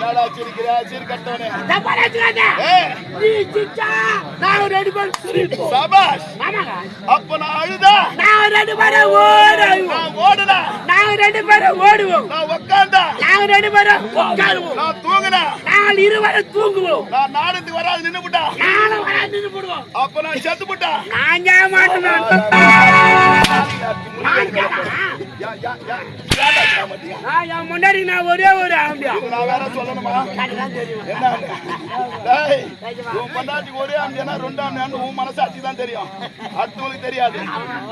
என்னடா சிரிக்கிற சிரிக்கட்டவனே தப்பா நினைச்சுக்காத. நீ சிரிச்சா, நாங்க ரெண்டு பேரும் சிரிப்போம். சபாஷ் ஆமாங்க. அப்ப நான் அழுதா நாங்க ரெண்டு பேரும் ஓடுவோம். நான் ஓடுனா நாங்க ரெண்டு பேரும் ஓடுவோம். நான் உக்காந்தா நாங்க ரெண்டு பேரும் உட்காருவோம். நான் தூங்குனா நாங்கள் இருவரும் தூங்குவோம். நான் நாடத்துக்கு வராது நின்னு விட்டா நானும் வர நின்னு போடுவோம். அப்ப நான் செத்து விட்டா நான் ஏன் மாட்டேன் நான் என் முன்னாடி நான் ஒரே ஒரு ஆம்பியா. நான் வேற சொல்லணுமா? உன் பொண்டாட்டிக்கு ஒரே ஆம்பியானா ரெண்டு ஆம்பியான்னு உன் மனசாட்சி தான் தெரியும். அடுத்தவங்களுக்கு தெரியாது.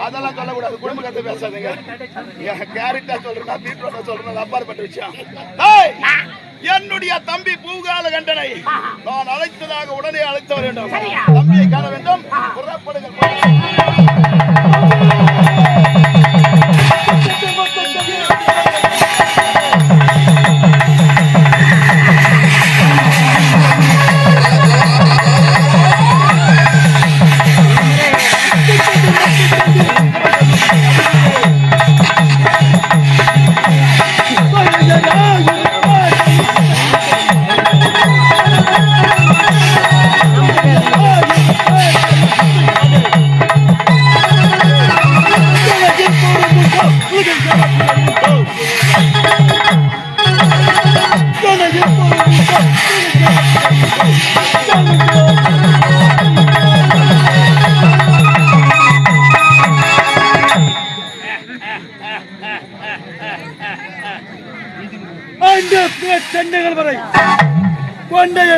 அதெல்லாம் சொல்லக்கூடாது. குடும்ப கத்தை பேசாதீங்க. கேரட்டா சொல்றேன் பீட்ரூட்டா சொல்றேன் அப்பாற்பட்ட விஷயம். டேய் என்னுடைய தம்பி பூகால கண்டனை. நான் அழைத்ததாக உடனே அழைத்து வர வேண்டும்? தம்பியை காண வேண்டும். புறப்படுங்கள்.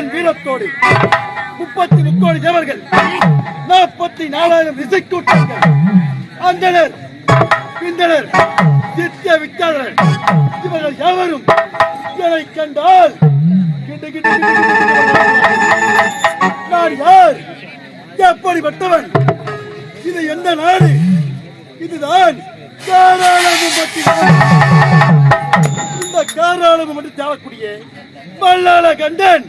கொண்டையன் வீரத்தோடு முப்பத்தி முக்கோடி தேவர்கள் நாற்பத்தி நாலாயிரம் இசைக்கூட்டங்கள் அந்தனர் பிந்தனர் சித்திய வித்தாளர்கள் இவர்கள் எவரும் இதனை கண்டால் நான் யார்? எப்படிப்பட்டவன்? இது எந்த நாடு? இதுதான் இந்த காராளம் மட்டும் தேவக்கூடிய பல்லாள கண்டன்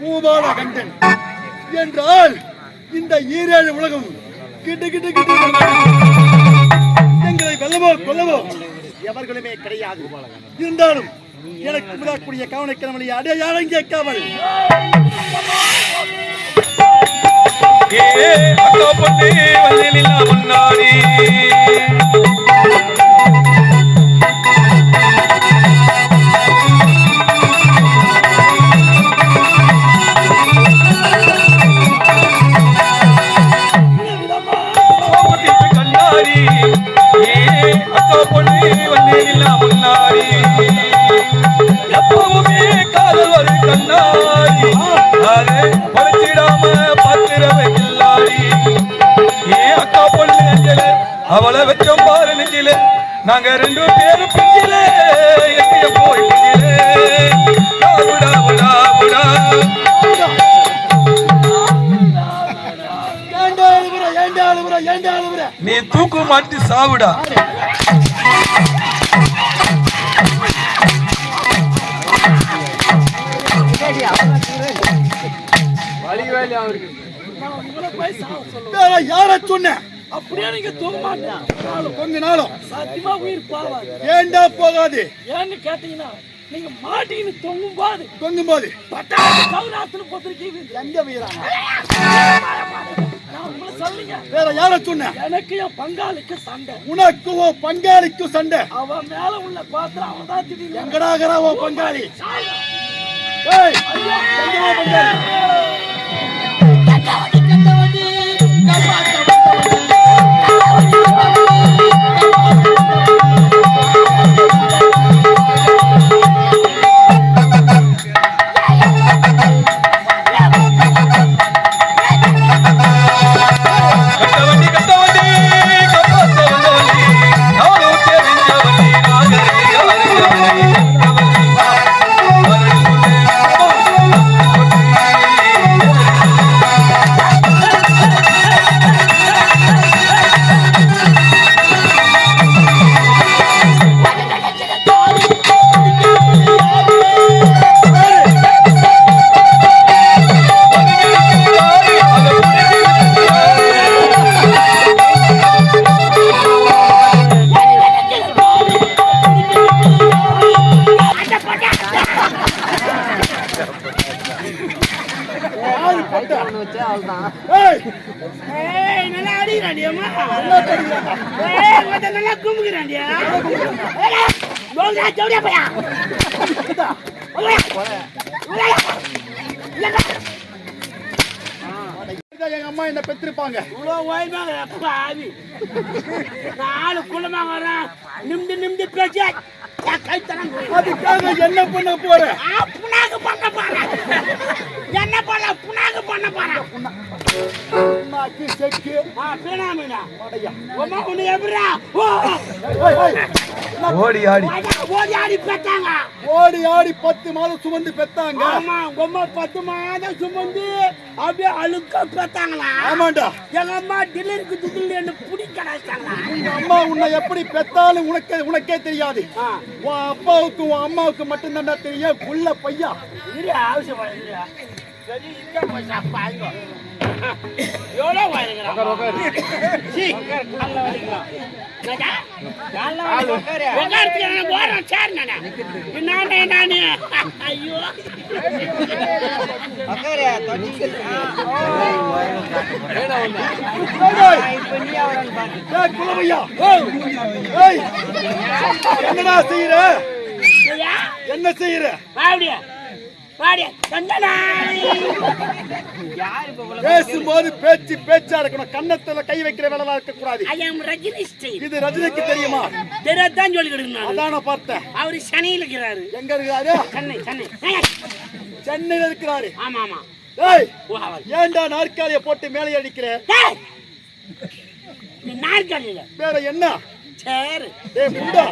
பூபால கண்டன் என்றால் இந்த ஈரேழு உலகம் கிட்டு கிட்டு கிட்டு எங்களை வெல்லவோ கொல்லவோ எவர்களுமே கிடையாது. இருந்தாலும் எனக்கு விடக்கூடிய கவனிக்கிறவனை அடையாளம் கேட்காமல். ஏ பொண்ணு வயலில் முன்னாடி அவளை வச்சோம் பாரு நெஞ்சில. நாங்க ரெண்டு பேரும் பிஞ்சில. எங்க போய் நீ தூக்கு மாட்டி சாவுடா. வேற யார சொன்ன? அப்படியே நீங்க தூங்க மாட்டேன் கொஞ்ச நாளும். சத்தியமா உயிர் போவாது ஏண்டா போகாது? ஏன்னு கேட்டீங்கன்னா நீங்க மாட்டின்னு தொங்கும் போது தொங்கும் போது பட்டாசு கவுராத்துல பொத்திருக்கீங்க. எங்க சொல்லுங்க வேற யார சொன்ன? எனக்கு என் பங்காளிக்கு சண்டை. உனக்கு உன் பங்காளிக்கு சண்டை. அவன் மேல உள்ள பாத்திரம் அவன் தான் திடீர்னு எங்கடாகிறா பங்காளி? உன் பங்காளி? அடிக்கிறாண்டியம்மா நல்லா கும்புகிறாண்டியா ஜவுடியா பையா எங்க அம்மா என்ன பெற்றிருப்பாங்க இவ்வளோ ஓய்வாங்க அப்பா ஆவி நாலு குள்ளமாக வரான் நிமிந்து நிமிந்து பேசி கை தரம் அதுக்காக என்ன பண்ண போற? புனாக்கு பண்ண போறேன் என்ன பண்ண புனாக்கு பண்ண போறேன் அம்மாக்கு செக்கு. பேனாமினா உன்னை எப்படிடா? ஓடி ஆடி. ஓடி ஆடி பெற்றாங்க ஓடி ஆடி பத்து மாதம் சுமந்து பெத்தாங்க. ஆமா உங்க பத்து மாதம் சுமந்து அப்படியே அழுக்க பெத்தாங்களா? ஆமாண்டா. எங்க அம்மா டில்லருக்கு துதில் என்ன புடி கடாச்சாங்களா உங்க அம்மா உன்னை எப்படி பெத்தாலும் உனக்கே உனக்கே தெரியாது. உன் அப்பாவுக்கு உன் அம்மாவுக்கு மட்டும்தான்டா தெரியும். குள்ள பையா. அவசியம் இல்லையா சரி இருக்க என்ன செய்யற என்ன செய்யற பேசும்போது பேச்சு பேச்சா இருக்கணும். கன்னத்துல கை வைக்கிற வேலை இருக்க கூடாது ஐ எம் ரஜினி ஸ்டைல் இது ரஜினிக்கு தெரியுமா? தெரியாதான் சொல்லி கொடுக்கணும் அதான் பார்த்தேன். அவரு சனியில் இருக்கிறாரு. எங்க இருக்கிறாரு? சென்னை சென்னை. சென்னையில இருக்கிறாரு. ஆமா ஆமா. ஏன்டா நாற்காலிய போட்டு மேலே அடிக்கிற? நாற்காலியில. வேற என்ன? சரி ஏய் முண்டா.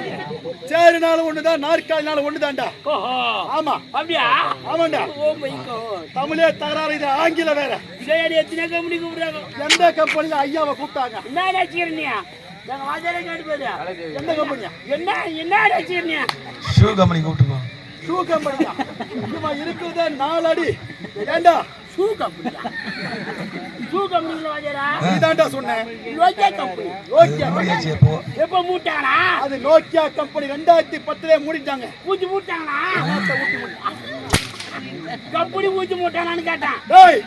சேருனாலும் ஒண்ணுதான் நாற்காலினாலும் ஒண்ணுதான்டா ஓஹோ. ஆமா. அப்படியா? ஆமாண்டா. Oh my God. தமிழே தகராறு இது ஆங்கில வேற. சரி எத்தனை கம்பெனி கூப்பிடுறாங்க? எந்த கம்பெனில ஐயாவை கூப்பிட்டாங்க? என்ன நினைச்சிருந்தியா எங்க வாஜாரே கேட்டு எந்த கம்பெனியா? என்ன என்ன நினைச்சிருந்தியா ஷூ கம்பெனி கூப்பிட்டுமா? ஷூ கம்பெனியா? இருக்கிறதே நாலு அடி ஏண்டா? ஷூ கம்பெனியா ஷூ கம்பெனில வாஜாரா சொன்னேன் லோக்கே கம்பெனி நோக்கியா எப்போ எப்போ மூட்டாங்களா அது நோக்கியா கம்பெனி ரெண்டாயிரத்தி பத்துல மூடிட்டாங்க பூச்சி மூட்டாங்களா கப்புடி ஊத்தி போட்டானான்னு கேட்டான். டேய்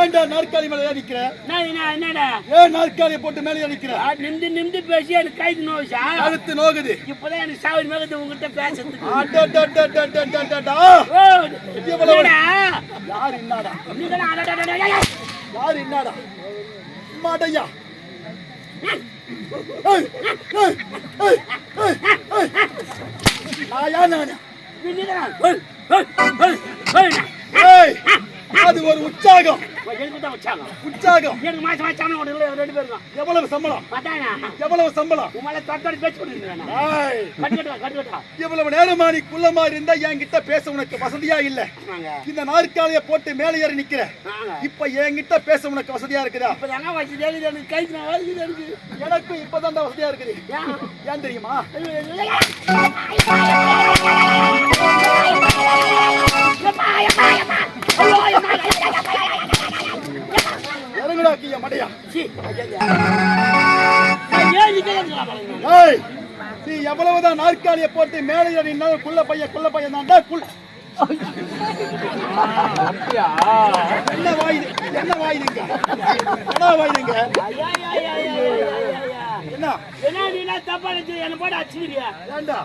ஏன்டா நாற்காலி மேல ஏறிக்கிற? நான் என்னடா? ஏன் நாற்காலி போட்டு மேல ஏறிக்கிற? நிமிந்து நிமிந்து பேசி எனக்கு கைது நோவுச்சா? கழுத்து நோகுது. இப்பதான் எனக்கு சாவி மேகத்து உங்ககிட்ட பேசுறதுக்கு. யார் என்னடா? யார் என்னடா மாடையா நாயா நானா உற்சாகம் உற்சாகம் எனக்கு மாசம் மாசம் ரெண்டு பேரும் எவ்வளவு சம்பளம்? எவ்வளவு சம்பளம்? உங்களை தக்காளி பேச்சு இவ்வளவு நேரமா நீ குள்ளமா இருந்தா என்கிட்ட பேச உனக்கு வசதியா இல்ல. இந்த நாற்காலிய போட்டு மேலே ஏறி நிக்கிற இப்ப என்கிட்ட பேச உனக்கு வசதியா இருக்குதா? எனக்கு இப்பதான் வசதியா இருக்குது. ஏன்? தெரியுமா? Oh, yeah, yeah, yeah. சூடாக்கிய மடையா? நீ எவ்வளவுதான் நாற்காலிய போட்டு மேலே குள்ள பையன் குள்ள பையன் தான். குள்ள என்ன வாயுது என்ன வாயுதுங்க என்ன வாயுதுங்க என்ன? என்ன நீ என்ன போட்டு அச்சுக்கிறியா ஏண்டா?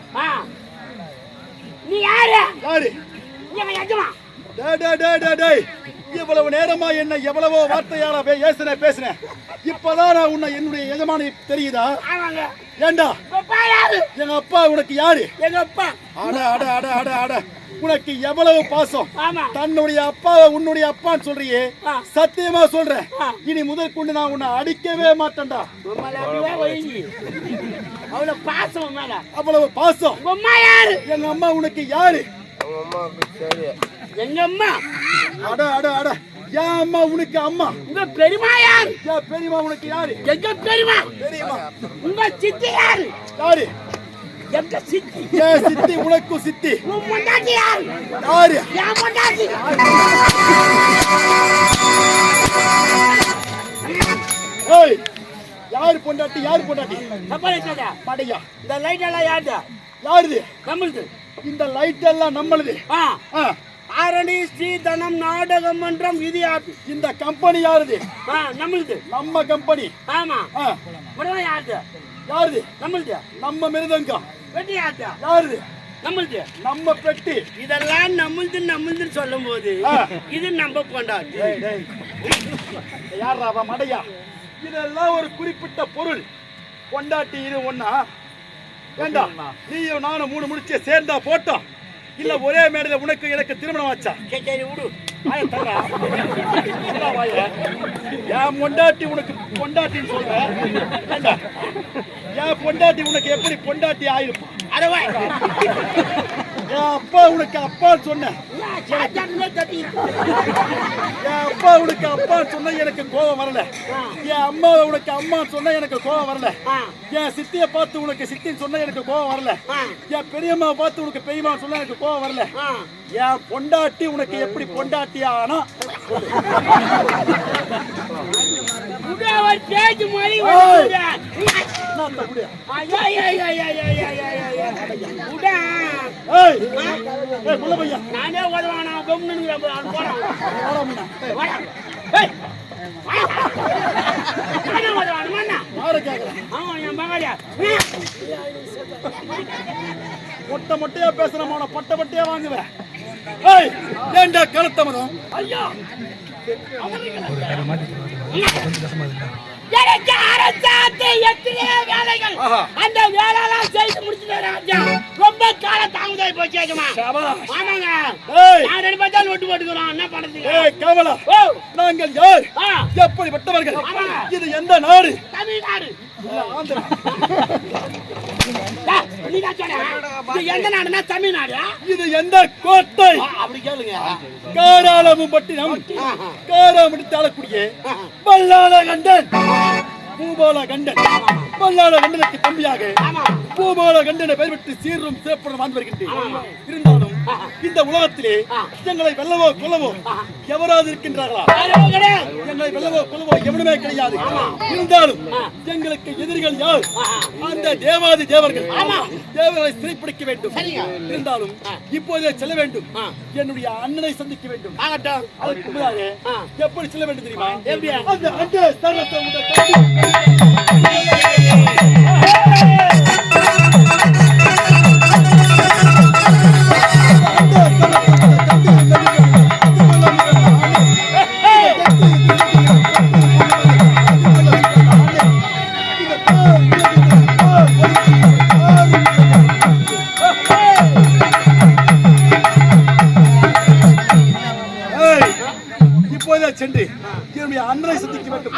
நீ யாரு? யாரு? இவ்வளவு நேரமா என்ன எவ்வளவோ வார்த்தையால பே- ஏசுனேன் பேசுனேன் இப்பதான் நான் உன்னை என்னுடைய எஜமானி தெரியுதா? ஆமாங்க. ஏண்டா? அப்பா யாரு? எங்க அப்பா உனக்கு யாரு? எங்க அப்பா. அட அட அட அட அட. உனக்கு எவ்வளவு பாசம்? தன்னுடைய அப்பாவை உன்னுடைய அப்பான்னு சொல்றியே. சத்தியமா சொல்றேன். இனி முதல் கொண்டு நான் உன்னை அடிக்கவே மாட்டேன்டா. அவ்வளவு பாசம் அவ்வளவு பாசம். உங்க அம்மா யாரு? எங்க அம்மா உனக்கு யாரு? எங்க அம்மா? அட அட அட. என் அம்மா உனக்கு அம்மா? உங்க பெரியமா யாரு? என் பெரியம்மா உனக்கு யாரு? எங்க பெரியமா தெரியுமா உங்க சித்தி யாரு? யாரு? எங்க சித்தி? என் சித்தி? உனக்கும் சித்தி. உன் முண்டாட்டி யாரு? யாரு? என் முண்டாட்டி ஏய் யாரு பொண்டாட்டி? யாரு பொண்டாட்டி? தப்பா படையா இந்த லைட் எல்லாம் யாருடா யாருது? நம்மளுது. இந்த லைட் எல்லாம் நம்மளுது. ஆ. ஆ, ஆ தாரணி ஸ்ரீதனம் நாடக மன்றம் இது யாரு? இந்த கம்பெனி யாருது? நம்மளுது. நம்ம கம்பெனி ஆமா. உடனே யாருது? யாருது? நம்மளுது. நம்ம மிருதங்கம். வெட்டி யாருது? யாருது? நம்மளுது. நம்ம பெட்டி. இதெல்லாம் நம்மளுது நம்மளுதுன்னு சொல்லும் போது. இது நம்ம கொண்டாடு அவன் மடையா? இதெல்லாம் ஒரு குறிப்பிட்ட பொருள். கொண்டாட்டி இது ஒண்ணா? வேண்டாம். நீயும் நானும் மூணு முடிச்சு சேர்ந்தா போட்டோம். இல்ல ஒரே மேடையில உனக்கு எனக்கு திருமணம் ஆச்சா. என் பொண்டாட்டி உனக்கு பொண்டாட்டின்னு சொல்ற? ஏண்டா? என் பொண்டாட்டி உனக்கு எப்படி பொண்டாட்டி ஆயிருப்பான் அப்பா உனக்கு அப்பான்னு சொன்னேன். என் அப்பா உனக்கு அப்பான்னு சொன்னா எனக்கு கோபம் வரல. என் அம்மா உனக்கு அம்மான்னு சொன்னா எனக்கு கோபம் வரல. என் சித்திய பார்த்து உனக்கு சித்தின்னு சொன்னா எனக்கு கோபம் வரல. என் பெரியம்மா பார்த்து உனக்கு பெரியம்மா சொன்னா எனக்கு கோபம் வரல. என் பொண்டாட்டி உனக்கு எப்படி பொண்டாட்டி ஆனா? முடியா நானே என் மகாடியா மொட்டை மொட்டையா பேசுறேன் அவனை பட்டை பட்டையா வாங்குவேன் ஏய் ஏன்டா கழுத்தமதம் ஐயோ. எனக்கு அரசாத்து எத்தனையோ வேலைகள் அந்த வேலையெல்லாம் செய்து முடிச்சுட்டு ரொம்ப கால தாமதாய் போச்சு. ஆமாங்க. நான் ரெண்டு பேர்த்தாலும் ஒட்டு போட்டுக்கிறோம். என்ன ஏய் கவலா. நாங்கள் யார்? எப்படிப்பட்டவர்கள். இது எந்த நாடு? தமிழ்நாடு. ஆந்திரா. எந்த நாடுனா தமிழ்நாடு? இது எந்த கோட்டை? ஆ, அப்படி கேளுங்க. காராளமும் பட்டினம் ஆஹா. காராமடித்து ஆளக்கூடிய பல்லாள கண்டன் பூபால கண்டன் பல்லாள கண்டனுக்கு தம்பியாக. பூபால கண்டனை பெயர் விட்டு சீரும் சிறப்புடன் வாழ்ந்து வருகின்றேன் இருந்தாலும் இந்த உலகத்திலே எங்களை வெல்லவோ கொல்லவோ எவராது இருக்கின்றார்களா? எங்களை வெல்லவோ கொல்லவோ எவனுமே கிடையாது. இருந்தாலும் எங்களுக்கு எதிரிகள் யார்? அந்த தேவாதி தேவர்கள். தேவர்களை சிறைப்பிடிக்க வேண்டும். இருந்தாலும் இப்போதே செல்ல வேண்டும். என்னுடைய அண்ணனை சந்திக்க வேண்டும். அதற்கு முன்னதாக எப்படி செல்ல வேண்டும் தெரியுமா? அந்த அண்டே ஸ்தலத்தை இப்போதே சென்று என்னுடைய அண்ணனை சந்திக்க வேண்டும்